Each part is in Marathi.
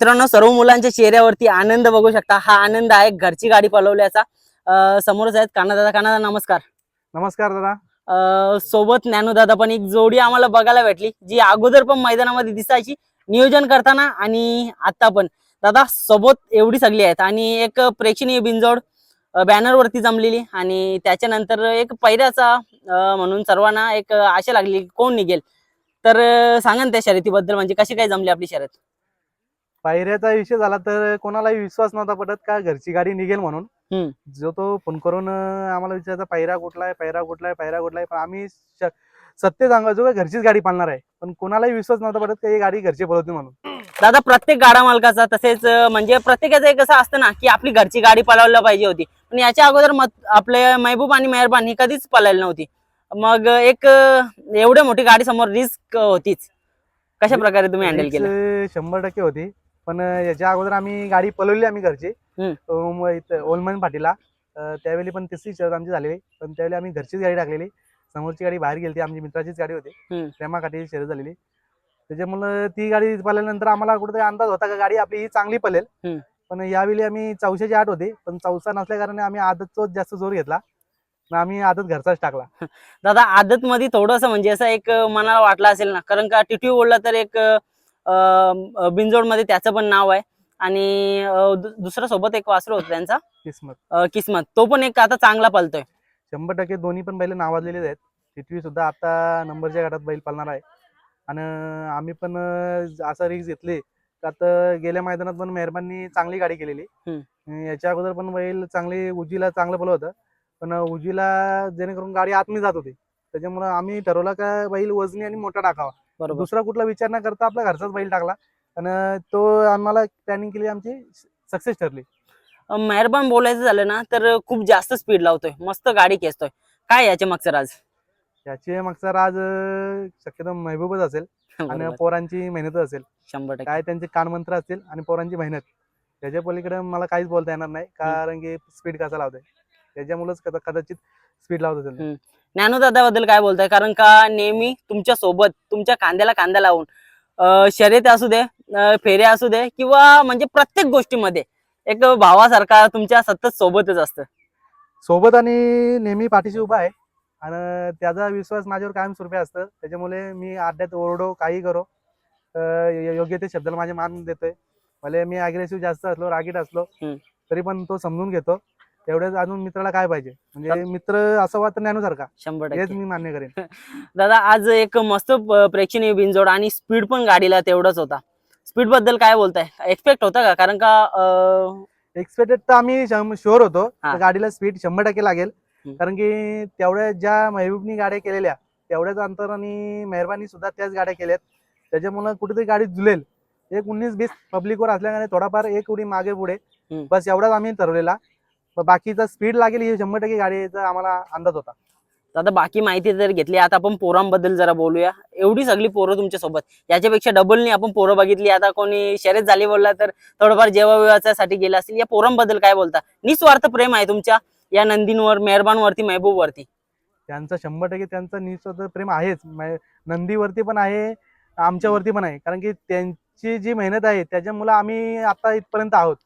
मित्रांनो सर्व मुलांच्या चेहऱ्यावरती आनंद बघू शकता. हा आनंद आहे घरची गाडी पळवल्याचा अं, समोरच आहेत काना दादा नमस्कार. नमस्कार दादा. अं, सोबत ज्ञानू दादा पण एक जोडी आम्हाला बघायला भेटली जी अगोदर पण मैदानामध्ये दिसायची नियोजन करताना आणि आता पण. दादा सोबत एवढी सगळी आहेत. आणि एक प्रेक्षणीय बिंजोड बॅनर वरती जमलेली आणि त्याच्यानंतर एक पैऱ्याचा अं, म्हणून सर्वांना एक आशा लागली कोण निघेल. तर अं, सांगा ना त्या शर्यतीबद्दल म्हणजे कशी काय जमली आपली शर्यत? पायऱ्याचा विषय झाला तर कोणालाही विश्वास नव्हता पडत का घरची गाडी निघेल म्हणून. जो तो फोन करून आम्हाला विचारायचा पायरा कुठला आहे? पायरा कुठला आहे? पायरा कुठला आहे? पण आम्ही सत्य सांगायचो का घरचीच गाडी पाळणार आहे. पण कोणालाही विश्वास नव्हता पडत का ही गाडी घरची पळवते म्हणून. दादा प्रत्येक गाडा मालकाचा तसेच म्हणजे प्रत्येकाचं एक असं असतं ना की आपली घरची गाडी पळवायला पाहिजे होती. पण याच्या अगोदर मत आपले महबूब आणि मेहरबान ही कधीच पळायला नव्हती. मग एक अं, एवढी मोठी गाडी समोर रिस्क होतीच. कशा प्रकारे तुम्ही हँडल केलं? शंभर टक्के होती. पण याच्या अगोदर आम्ही गाडी पळवली आम्ही घरची. हम्म. ओम- इथं ओलमन पाटीला त्यावेळी पण तिसरी शर्यत आमची झालेली. पण त्यावेळी आम्ही घरचीच गाडी टाकलेली. समोरची गाडी बाहेर गेली आमची मित्राचीच गाडी होती. हम्म. प्रेमा काठी शर्यत झालेली. त्याच्यामुळं ती गाडी पळाल्यानंतर आम्हाला कुठेतरी अंदाज होता का गाडी आपली ही चांगली पळेल. हम्म. पण यावेळी आम्ही चौशाची आठ होती. पण चौसा नसल्या कारणे आम्ही आदतच जास्त जोर घेतला. आम्ही आदत घरचाच टाकला. दादा आदत मध्ये थोडस म्हणजे असं एक मनाला वाटलं असेल ना. कारण का टिटवी बोलला तर एक बिंजोडमध्ये त्याचं पण नाव आहे. आणि दुसऱ्या सोबत एक वासरू होतं त्यांचा. किस्मत. किस्मत. तो पण एक आता चांगला पळतोय शंभर टक्के दोन्ही पण बैल नावाजलेलेच आहेत. टिटवी सुद्धा आता नंबरच्या गटात बैल पालणार आहे. आणि आम्ही पण असं रिक्स घेतली का आता गेल्या मैदानात पण मेहरबानी चांगली गाडी केलेली. याच्या अगोदर पण बैल चांगली उजीला चांगलं पळत होतं. पण उजीला जेणेकरून गाडी आतमध्ये जात होती. त्याच्यामुळे आम्ही ठरवलं का बैल वजनी आणि मोठा टाकावा. बरोबर. दुसरा कुठला विचार न करता आपला घरचाच बैल टाकला. आणि तो आम्हाला प्लॅनिंग केली आमची सक्सेस ठरली. मेहरबान बोलायचं झालं ना तर खूप जास्त स्पीड लावतोय. मस्त गाडी खेचतोय. काय याच्या मागचं राज? याची मागचा राज शक्यतो महबूबच असेल. आणि. पोरांची मेहनतच असेल. शंभर टक्के. काय त्यांचे कानमंत्र असतील आणि पोरांची मेहनत. त्याच्या पलीकडे मला काहीच बोलता येणार नाही. कारण की स्पीड कसा लावतोय. त्याच्यामुळेच कदा- कदाचित स्पीड लावत असेल ज्ञानोदादाबद्दल काय बोलताय? कारण का नेहमी तुमच्यासोबत तुमच्या कांद्याला कांदा लावून शर्यत असू दे फेऱ्या असू दे किंवा म्हणजे प्रत्येक गोष्टीमध्ये एक भावासारखा तुमच्या सतत सोबतच असतं. सोबत आणि नेहमी पाठीशी उभा आहे. आणि त्याचा विश्वास माझ्यावर कायम स्वरूपी असतं. त्याच्यामुळे मी अड्ड्यात ओरडो काही करो. योग्य ते शब्दाला माझे मान देतोय. भले मी अग्रेसिव्ह जास्त असलो रागीट असलो. तरी पण तो समजून घेतो. तेवढ्याच अजून मित्राला काय पाहिजे? म्हणजे मित्र असावा तर ज्ञानूसारखा शंभर हेच मी मान्य करेन. दादा आज एक मस्त प्रेक्षणीय बिनजोड आणि स्पीड पण गाडीला तेवढाच होता. स्पीडबद्दल काय बोलताय? एक्सपेक्ट होता का? कारण का एक्सपेक्टेड तर आम्ही शुअर होतो. गाडीला स्पीड शंभर टक्के लागेल. कारण की तेवढ्या ज्या महबूबनी गाड्या केलेल्या तेवढ्याच अंतराने मेहरबानी सुद्धा त्याच गाड्या केल्यात. त्याच्यामुळे कुठेतरी गाडी झुलेल एक उन्नीस बीस पब्लिकवर असल्याने थोडाफार एक उडी मागे पुढे. बस एवढाच आम्ही ठरवलेला. पण बाकीचा स्पीड लागेल ही शंभर टक्के गाडीचा आम्हाला अंदाज होता. दादा बाकी माहिती जर घेतली आता आपण पोरांबद्दल जरा बोलूया. एवढी सगळी पोरं तुमच्यासोबत याच्यापेक्षा डबलनी आपण पोरं बघितली. आता कोणी शर्यत झाली बोलला तर थोडंफार जेवासाठी गेला असेल. या पोरांबद्दल काय बोलता? निस्वार्थ प्रेम आहे तुमच्या या नंदींवर मेहरबानवरती महबूबवरती. त्यांचं शंभर टक्के त्यांचं निस्वार्थ प्रेम आहेच. नंदीवरती पण आहे आमच्यावरती पण आहे. कारण की त्यांची जी मेहनत आहे त्याच्यामुळे आम्ही आता इथपर्यंत आहोत.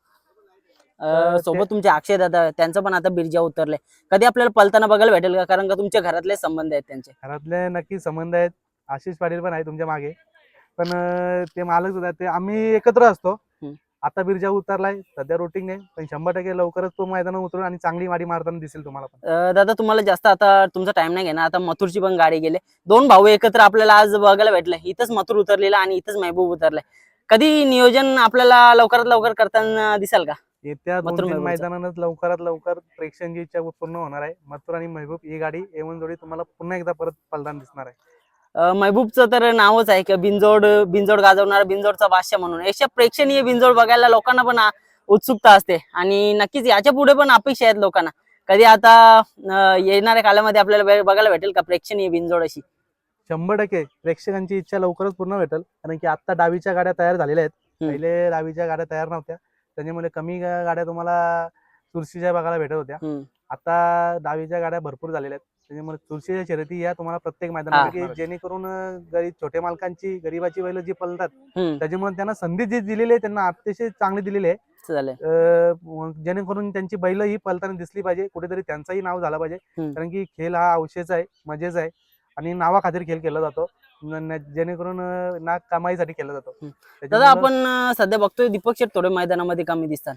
सोबत तुमचे अक्षय दादा त्यांचं पण आता बिरजा उतरले. कधी आपल्याला पलताना बघायला भेटेल का? कारण का तुमच्या घरातले संबंध आहेत त्यांचे. घरातले नक्की संबंध आहेत. आशिष पाटील पण आहे तुमच्या मागे. पण ते मालक ते आम्ही एकत्र असतो. आता बिरजा उतरलाय. सध्या रोटिंग आहे. पण शंभर टक्के लवकरच तो मैदानावर उतरून आणि चांगली गाडी मारताना दिसेल तुम्हाला दादा तुम्हाला जास्त आता तुमचा टाइम नाही घेणार. आता मथुरची पण गाडी गेले. दोन भाऊ एकत्र आपल्याला आज बघायला भेटले. इथंच मथुर उतरलेला आणि इथंच महबूब उतरलाय. कधी नियोजन आपल्याला लवकरात लवकर करताना दिसाल का? येत्या दोन तीन लवकरात लवकर प्रेक्षकांची इच्छा पूर्ण होणार आहे. मथुर आणि महबूब ही गाडी एवन जोडी तुम्हाला पुन्हा एकदा परत पलताना दिसणार आहे. अं, महबूबचं तर नावच आहे की बिंजोड बिंजोड गाजवणार बिंजोडचा बादशाह म्हणून. याच्या प्रेक्षणीय बिंजोड बघायला लोकांना पण आ- उत्सुकता असते. आणि नक्कीच याच्यापुढे पण अपेक्षा आहेत लोकांना. कधी आता अं, येणाऱ्या काळामध्ये आपल्याला बे- बघायला भेटेल का प्रेक्षणीय बिंजोड अशी? शंभर टक्के. प्रेक्षकांची इच्छा लवकरच पूर्ण भेटेल. कारण की आता डावीच्या गाड्या तयार झालेल्या आहेत. हम्म. पहिले डावीच्या गाड्या तयार नव्हत्या. त्याच्यामुळे कमी गा- गाड्या तुम्हाला चुरशीच्या बघायला भेटत होत्या. हम्म. आता डावीच्या गाड्या भरपूर झालेल्या आहेत. त्याच्यामुळे तुळशीच्या शर्यती या तुम्हाला प्रत्येक मैदानामध्ये हा. की जेणेकरून अं, गरीब छोटे मालकांची गरीबाची बैल जी हम्म. त्याच्यामुळे त्यांना संधी जी दिलेली आहे त्यांना अतिशय चांगली दिलेली आहे. अं, जेणेकरून त्यांची बैल ही पळताना दिसली पाहिजे. कुठेतरी त्यांचंही नाव झालं पाहिजे. हम्म. कारण की खेळ हा औषध आहे मजेच आहे. आणि नावाखातीर खेळ केला जातो. न- न- जेणेकरून अं, ना कमाईसाठी केला जातो. हम्म. दादा त्याच्यामुळं, आपण अं, सध्या बघतोय दीपक शेट थोडे मैदानामध्ये कमी दिसतात.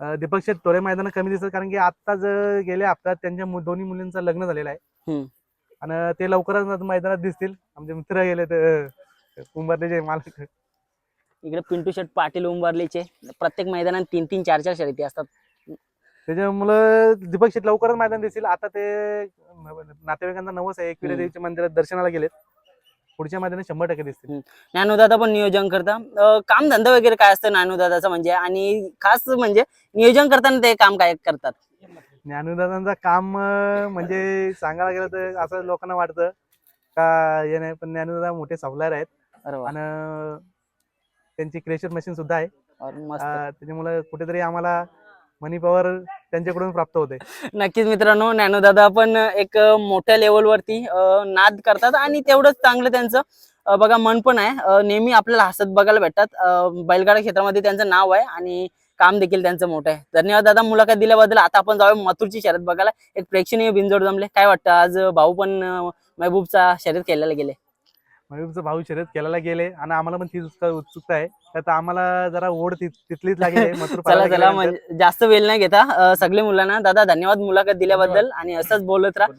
अं, दीपक शेठ थोडे मैदान कमी दिसतात कारण की आत्ताच अं, गेल्या हप्त्यात त्यांच्या मु- दोन्ही मुलींचं लग्न झालेलं आहे. हम्म. आणि ते लवकरच मैदानात दिसतील. आमचे मित्र गेले तर कुंभारलेचे मालक. इकडे पिंटू शेट पाटील उंबरलीचे. प्रत्येक मैदानात तीन तीन चार चार शर्यती असतात. त्याच्यामुळं दीपक शेठ लवकरच मैदान दिसतील आता ते नातेवाईकांचा नवस आहे. एकविरा. देवीच्या मंदिरात दर्शनाला गेलेत. पुढच्या मैदानात शंभर टक्के दिसतील. ज्ञानोदादा पण नियोजन करता. काम धंदा वगैरे काय असतं ज्ञानोदादाचं म्हणजे? आणि खास म्हणजे नियोजन करताना ते काम काय करतात? ज्ञानदादांचं काम म्हणजे सांगायला गेलं तर असं लोकांना वाटतं का हे नाही पण ज्ञानदादा मोठे सप्लायर आहेत. आणि त्यांची क्रेशर मशीन सुद्धा आहे. त्याच्यामुळे कुठेतरी आम्हाला मनी पॉवर त्यांच्याकडून प्राप्त होते. नक्कीच मित्रांनो ज्ञानोदादा पण एक मोठ्या लेवलवरती नाद करतात आणि तेवढंच चांगलं त्यांचं बघा मन पण आहे. नेहमी आपल्याला हसत बघायला भेटतात. बैलगाडा क्षेत्रामध्ये त्यांचं नाव आहे आणि काम देखील त्यांचं मोठं आहे. धन्यवाद दादा मुलाखत दिल्याबद्दल आता आपण जाऊया मथुरची शर्यत बघायला. एक प्रेक्षणीय बिनजोड जमले. काय वाटतं आज भाऊ पण महबूबचा शर्यत खेळायला गेले? महबूबचा भाऊ शर्यत खेळायला गेले आणि आम्हाला पण ती उत्सुकता उत्सुकता आहे. तर आम्हाला जरा ओढ ति- तिथलीच लागली चला चला. म्हणजे जास्त वेळ नाही घेता. सगळे मुलांना दादा धन्यवाद मुलाखत दिल्याबद्दल आणि असंच बोलत राहा.